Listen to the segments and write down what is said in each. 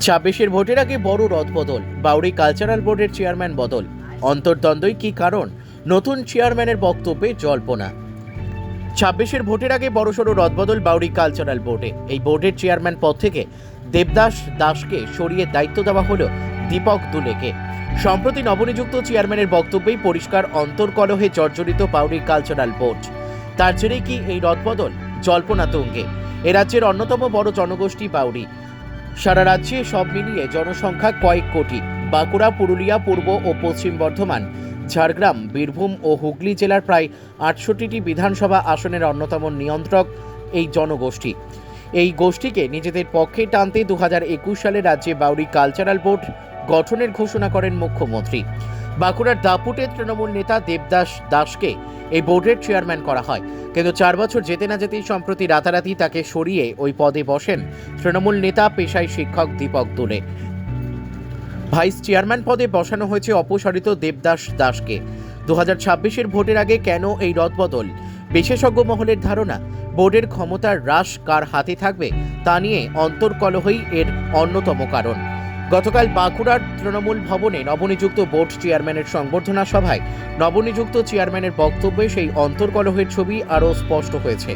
ছাব্বিশের ভোটের আগে বড় রদবদল বাউরি কালচারাল বোর্ডের চেয়ারম্যান বদল। অন্তর্দ্বন্দ্বই কি কারণ? নতুন চেয়ারম্যানের বক্তব্যে জল্পনা। ছাব্বিশের ভোটের আগে বড়সড় রদবদল বাউরি কালচারাল বোর্ডে এই বোর্ডের চেয়ারম্যান পদ থেকে দেবদাস দাসকে সরিয়ে দায়িত্ব দেওয়া হলো দীপক দুলেকে। সম্প্রতি নবনিযুক্ত চেয়ারম্যানের বক্তব্যেই পরিষ্কার অন্তর্কলহে জর্জরিত বাউরি কালচারাল বোর্ড। তার জেরেই কি এই রদবদল? জল্পনা তুঙ্গে। এ রাজ্যের অন্যতম বড় জনগোষ্ঠী বাউরি সারা রাজ্যে সব মিলিয়ে জনসংখ্যা কয়েক কোটি। বাঁকুড়া, পুরুলিয়া, পূর্ব ও পশ্চিম বর্ধমান, ঝাড়গ্রাম, বীরভূম ও হুগলি জেলার প্রায় আটষট্টিটি বিধানসভা আসনের অন্যতম নিয়ন্ত্রক এই জনগোষ্ঠী। এই গোষ্ঠীকে নিজেদের পক্ষে টানতে দু হাজার একুশ সালে রাজ্যে বাউরি কালচারাল বোর্ড গঠনের ঘোষণা করেন মুখ্যমন্ত্রী। বাঁকুড়ার দাপুটে তৃণমূল নেতা দেবদাস দাসকে এই বোর্ডের চেয়ারম্যান করা হয়। কিন্তু চার বছর যেতে না যেতেই সম্প্রতি রাতারাতি তাকে সরিয়ে ওই পদে বসেন তৃণমূল নেতা, পেশায় শিক্ষক দীপক দুলে। ভাইস চেয়ারম্যান পদে বসানো হয়েছে অপসারিত দেবদাস দাসকে। দু হাজার ছাব্বিশের ভোটের আগে কেন এই রদবদল? বিশেষজ্ঞ মহলের ধারণা, বোর্ডের ক্ষমতার হ্রাস কার হাতে থাকবে তা নিয়ে অন্তর্কলহই এর অন্যতম কারণ। গতকাল বাঁকুড়ার তৃণমূল ভবনে নবনিযুক্ত বোর্ড চেয়ারম্যানের সংবর্ধনা সভায় নবনিযুক্ত চেয়ারম্যানের বক্তব্যে সেই অন্তর্কলহের ছবি আরও স্পষ্ট হয়েছে।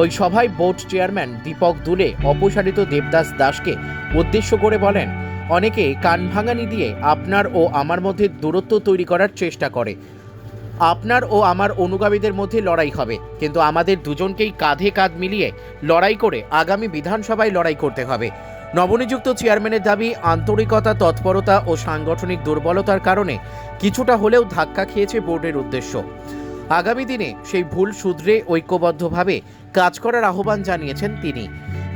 ওই সভায় বোর্ড চেয়ারম্যান দীপক দুলে, অপসারিত দেবদাস দাসকে উদ্দেশ্য করে বলেন, অনেকে কান ভাঙানি দিয়ে আপনার ও আমার মধ্যে দূরত্ব তৈরি করার চেষ্টা করে। আপনার ও আমার অনুগামীদের মধ্যে লড়াই হবে, কিন্তু আমাদের দুজনকেই কাঁধে কাঁধ মিলিয়ে লড়াই করে আগামী বিধানসভায় লড়াই করতে হবে। নবনিযুক্ত চেয়ারম্যানের দাবি, আন্তরিকতা, তৎপরতা ও সাংগঠনিক দুর্বলতার কারণে কিছুটা হলেও ধাক্কা খেয়েছে বোর্ডের উদ্দেশ্য। আগামী দিনে সেই ভুল শুধরে ঐক্যবদ্ধভাবে কাজ করার আহ্বান জানিয়েছেন তিনি।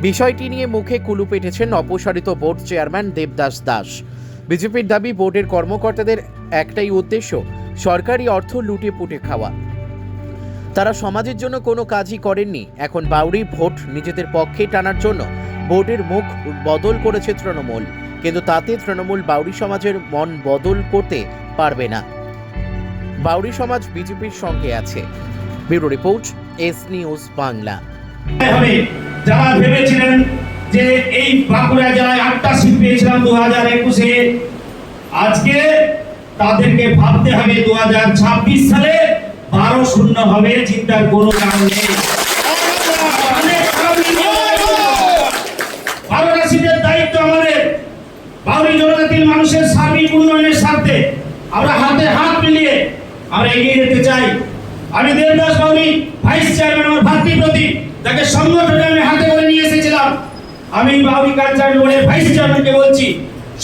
বিষয়টি নিয়ে মুখে কুলু পেটেছেন অপসারিত বোর্ড চেয়ারম্যান দেবদাস দাস। বিজেপির দাবি, বোর্ডের কর্মকর্তাদের একটাই উদ্দেশ্য, সরকারি অর্থ লুটে পুটে খাওয়া। তারা সমাজের জন্য কোনো কাজই করেননি, এখন বাউরি ভোট নিজেদের পক্ষে টানার জন্য বোর্ডের মুখ বদল করেছে তৃণমূল, কিন্তু তাতে তৃণমূল বাউরি সমাজের মন বদল করতে পারবে না। বাউরি সমাজ বিজেপির সঙ্গে আছে। Bureau report, S news Bangla. যারা ভেবেছিলেন যে এই বাঁকুড়া জেলায় আটটা সিট পেয়েছিলাম দু হাজার একুশে, আজকে তাদেরকে ভাবতে হবে দু হাজার ছাব্বিশ সালে বারো শূন্য হবে, চিন্তার কোনো কারণ নেই অনেক আগামী দিনে বারোটা সিটের দায়িত্ব আমাদের বাউরি জনজাতির মানুষের সার্বিক উন্নয়নের স্বার্থে আমরা হাতে হাত মিলিয়ে আমরা এগিয়ে যেতে চাই। আমি দেবদাস বাউরি ভাইস চেয়ারম্যান আমার ভাতৃপ্রতি তাকে সংগঠনে আমি হাতে করে নিয়ে এসেছিলাম। আমি বাউরি কালচার বোর্ডের ভাইস চেয়ারম্যানকে বলছি,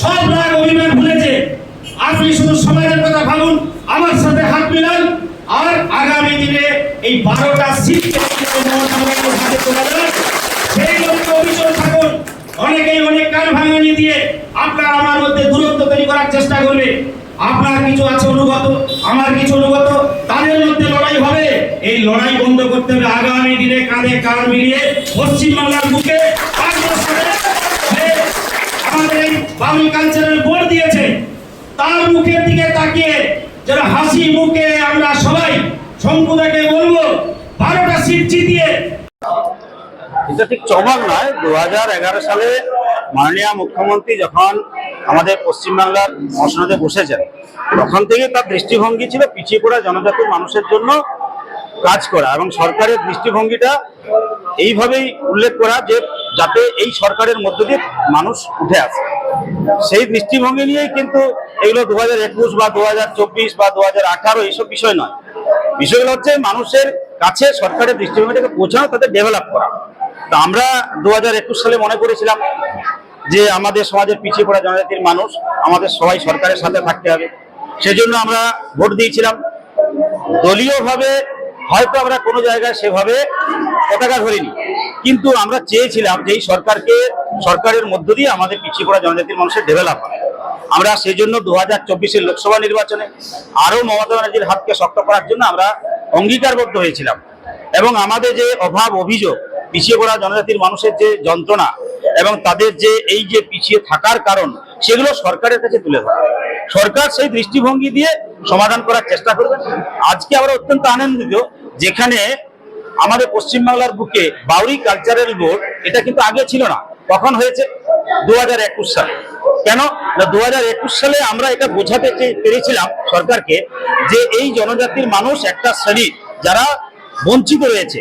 সব রাগ অভিমান ভুলেছে আপনি শুধু সমাজের কথা ভাবুন, আমার সাথে হাত মিলান। আর আগামী দিনে এই বারোটা থাকুন। অনেকেই অনেক কান ভাঙানি দিয়ে আপনার আমার মধ্যে দূরত্ব তৈরি করার চেষ্টা করবে। আপনার কিছু আছে অনুগত, আমার কিছু অনুগত, তাদের মধ্যে লড়াই হবে। এই লড়াই বন্ধ করতে হবে। আগামী দিনে কাঁধে কাঁধ মিলিয়ে পশ্চিমবাংলার বুকে তার মুখের দিকে তাকিয়ে হাসি মুখে আমরা সবাই বলব নয় সালে মুখ্যমন্ত্রী যখন আমাদের পশ্চিমবাংলার মসনদে বসেছেন। তখন থেকে তার দৃষ্টিভঙ্গি ছিল পিছিয়ে পড়া জনজাতির মানুষের জন্য কাজ করা এবং সরকারের দৃষ্টিভঙ্গিটা এইভাবেই উল্লেখ করা যে যাতে এই সরকারের মধ্য দিয়ে মানুষ উঠে আসে। সেই দৃষ্টিভঙ্গি নিয়েই কিন্তু এগুলো দু হাজার একুশ বা দু হাজার চব্বিশ বা দু হাজার আঠারো এইসব বিষয় নয়। বিষয়গুলো হচ্ছে মানুষের কাছে সরকারের দৃষ্টিভঙ্গিটাকে পৌঁছানো, তাদের ডেভেলপ করা। তা আমরা দু হাজার একুশ সালে মনে করেছিলাম যে আমাদের সমাজের পিছিয়ে পড়া জনজাতির মানুষ, আমাদের সবাই সরকারের সাথে থাকতে হবে। সেজন্য আমরা ভোট দিয়েছিলাম। দলীয়ভাবে হয়তো আমরা কোনো জায়গায় সেভাবে পতাকা ধরিনি। কিন্তু আমরা চেয়েছিলাম যে এই সরকারকে, সরকারের মধ্য দিয়ে আমাদের পিছিয়ে পড়া জনজাতির মানুষের ডেভেলপ হয় আমরা সেই জন্য দু হাজার চব্বিশের লোকসভা নির্বাচনে আরও মমতা ব্যানার্জির হাতকে শক্ত করার জন্য আমরা অঙ্গীকারবদ্ধ হয়েছিলাম। এবং আমাদের যে অভাব, অভিযোগ পিছিয়ে পড়া জনজাতির মানুষের যে যন্ত্রণা এবং তাদের যে এই যে পিছিয়ে থাকার কারণ, সেগুলো সরকারের কাছে তুলে ধরা। সরকার সেই দৃষ্টিভঙ্গি দিয়ে সমাধান করার চেষ্টা করবে। আজকে আমরা অত্যন্ত আনন্দিত যেখানে আমাদের পশ্চিমবাংলার বুকে বাউরি কালচারাল বোর্ড, এটা কিন্তু আগে ছিল না, কখন হয়েছে? দু হাজার একুশ সালে। কেন? দু হাজার সালে আমরা এটা বোঝাতে পেরেছিলাম সরকারকে যে এই জনজাতির মানুষ একটা শ্রেণি যারা বঞ্চিত রয়েছে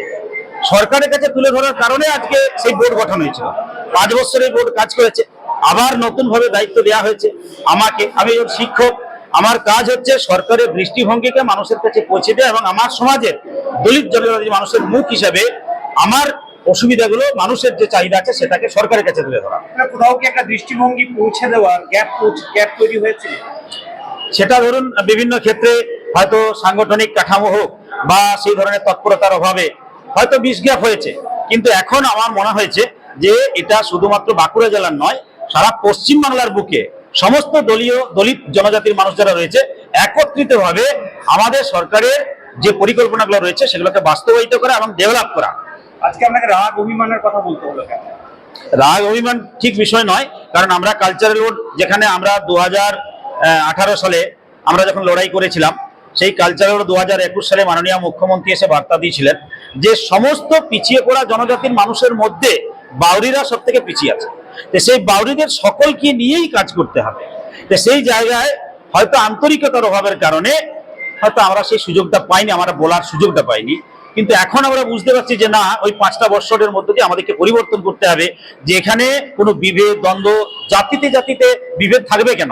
সরকারের কাছে তুলে ধরার কারণে আজকে সেই বোর্ড গঠন হয়েছিল। পাঁচ বছরের বোর্ড কাজ করেছে। আবার নতুন ভাবে দায়িত্ব দেওয়া হয়েছে আমাকে। আমি শিক্ষক। আমার কাজ হচ্ছে সরকারের দৃষ্টিভঙ্গিকে মানুষের কাছে পৌঁছে দেওয়া এবং আমার সমাজের দলিত জনজাতি মানুষের মুখ হিসাবে আমার অসুবিধাগুলো মানুষের যে চাহিদা আছে সেটাকে সরকারের কাছে তুলে ধরা। কোথাও কি একটা দৃষ্টিভঙ্গি পৌঁছে দেওয়ার গ্যাপ গ্যাপ তৈরি হয়েছে? সেটা ধরুন বিভিন্ন ক্ষেত্রে হয়তো সাংগঠনিক কাঠামো হোক বা সেই ধরনের তৎপরতার অভাবে হয়তো বিষ গ্যাপ হয়েছে। কিন্তু এখন আমার মনে হয়েছে যে এটা শুধুমাত্র বাঁকুড়া জেলার নয় সারা পশ্চিম বাংলার বুকে সমস্ত দলীয় দলিত জনজাতির মানুষ যারা রয়েছে একত্রিতভাবে আমাদের সরকারের যে পরিকল্পনাগুলো রয়েছে সেগুলোকে বাস্তবায়িত করা এবং ডেভেলপ করা। আজকে আপনাকে রাগ অভিমানের কথা বলতে হলো কেন? রাগ অভিমান ঠিক বিষয় নয় কারণ আমরা কালচারাল রোড যেখানে আমরা দু আঠারো সালে আমরা যখন লড়াই করেছিলাম সেই কালচারাল রোড দু হাজার একুশ সালে মাননীয় মুখ্যমন্ত্রী এসে বার্তা দিয়েছিলেন যে সমস্ত পিছিয়ে পড়া জনজাতির মানুষের মধ্যে বাউরিরা সব থেকে পিছিয়ে আছে। তো সেই বাউরিদের সকলকে নিয়েই কাজ করতে হবে। তো সেই জায়গায় হয়তো আন্তরিকতার অভাবের কারণে হয়তো আমরা সেই সুযোগটা পাইনি, আমরা বলার সুযোগটা পাইনি। কিন্তু এখন আমরা বুঝতে পারছি যে না, ওই পাঁচটা বৎসরের মধ্যে দিয়ে আমাদেরকে পরিবর্তন করতে হবে যে এখানে কোনো বিভেদ, দ্বন্দ্ব, জাতিতে জাতিতে বিভেদ থাকবে কেন?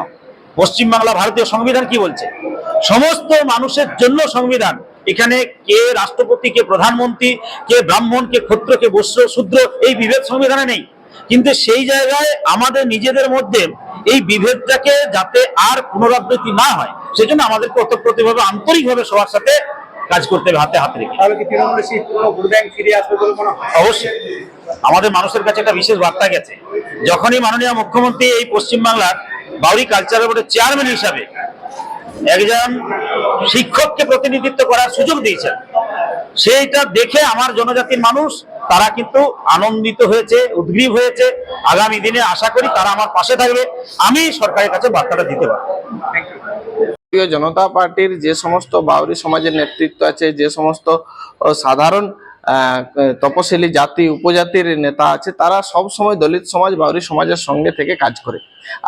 পশ্চিমবাংলা ভারতীয় সংবিধান কি বলছে? সমস্ত মানুষের জন্য সংবিধান এখানে কে রাষ্ট্রপতি কে প্রধানমন্ত্রী কে ব্রাহ্মণ কে ক্ষত্র কে বস্ত্র শূদ্র এই বিভেদ সংবিধানে নেই। কিন্তু সেই জায়গায় আমাদের নিজেদের মধ্যে এই বিভেদটাকে যাতে আর পুনরাবৃত্তি না হয় সেজন্য আমাদেরকে ওতপ্রোতভাবে আন্তরিকভাবে সবার সাথে কাজ করতে হবে হাতে হাত রেখে। অবশ্যই। আমাদের মানুষের কাছে একটা বিশেষ বার্তা গেছে। যখনই মাননীয় মুখ্যমন্ত্রী এই পশ্চিমবাংলার বাউরি কালচারাল বোর্ডের চেয়ারম্যান হিসাবে একজন শিক্ষককে প্রতিনিধিত্ব করার সুযোগ দিয়েছেন। সেইটা দেখে আমার জনজাতির মানুষ, তারা কিন্তু আনন্দিত হয়েছে, উদ্গ্রীব হয়েছে। আগামী দিনে আশা করি তারা আমার পাশে থাকবে। আমি সরকারের কাছে বার্তাটা দিতে ভারতীয় জনতা পার্টির যে সমস্ত বাউরি সমাজের নেতৃত্ব আছে, যে সমস্ত সাধারণ তপশিলি জাতি, উপজাতির নেতা আছে, তারা সব সময় দলিত সমাজ, বাউরি সমাজের সঙ্গে থেকে কাজ করে।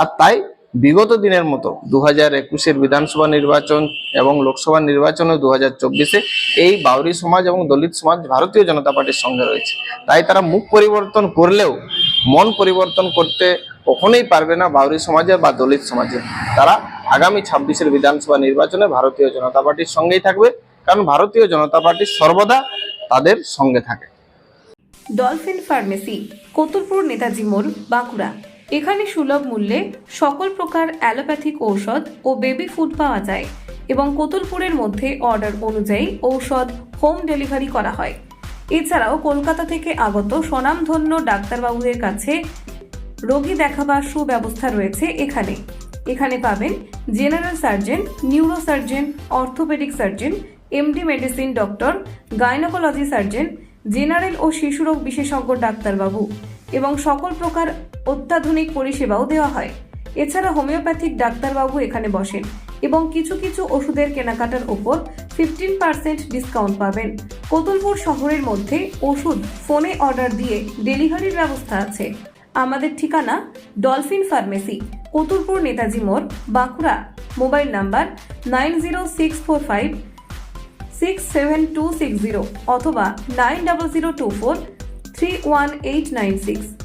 আর তাই বিগত দিনের মতো দু হাজার একুশের বিধানসভা নির্বাচন এবং লোকসভা নির্বাচনে দু হাজার চব্বিশে এই বাউরি সমাজ এবং দলিত সমাজ ভারতীয় জনতা পার্টির সঙ্গে রয়েছে। তাই তারা মুখ পরিবর্তন করলেও মন পরিবর্তন করতে কখনোই পারবে না বাউরি সমাজের বা দলিত সমাজের। তারা আগামী ছাব্বিশের বিধানসভা নির্বাচনে ভারতীয় জনতা পার্টির সঙ্গেই থাকবে, কারণ ভারতীয় জনতা পার্টি সর্বদা তাদের সঙ্গে থাকে। ডলফিন ফার্মেসি, কতুলপুর নেতাজি মোড়, বাঁকুড়া। এখানে সুলভ মূল্যে সকল প্রকার অ্যালোপ্যাথিক ঔষধ ও বেবি ফুড পাওয়া যায় এবং কোতুলপুরের মধ্যে অর্ডার অনুযায়ী ঔষধ হোম ডেলিভারি করা হয়। এছাড়াও কলকাতা থেকে আগত স্বনামধন্য ডাক্তারবাবুদের কাছে রোগী দেখাবার সুব্যবস্থা রয়েছে এখানে। এখানে পাবেন general surgeon neuro surgeon orthopaedic surgeon, MD medicine doctor, gynaecology surgeon, general ও শিশুরোগ বিশেষজ্ঞ ডাক্তারবাবু। এবং সকল প্রকার অত্যাধুনিক পরিষেবাও দেওয়া হয়। এছাড়া হোমিওপ্যাথিক ডাক্তারবাবু এখানে বসেন এবং কিছু কিছু ওষুধের কেনাকাটার ওপর ফিফটিন পার্সেন্ট ডিসকাউন্ট পাবেন। কতুলপুর শহরের মধ্যে ওষুধ ফোনে অর্ডার দিয়ে ডেলিভারির ব্যবস্থা আছে। আমাদের ঠিকানা ডলফিন ফার্মেসি, কতুলপুর নেতাজি মোড়, Bankura. Mobile number nine zero six four five six seven two six zero অথবা nine double zero two four 31896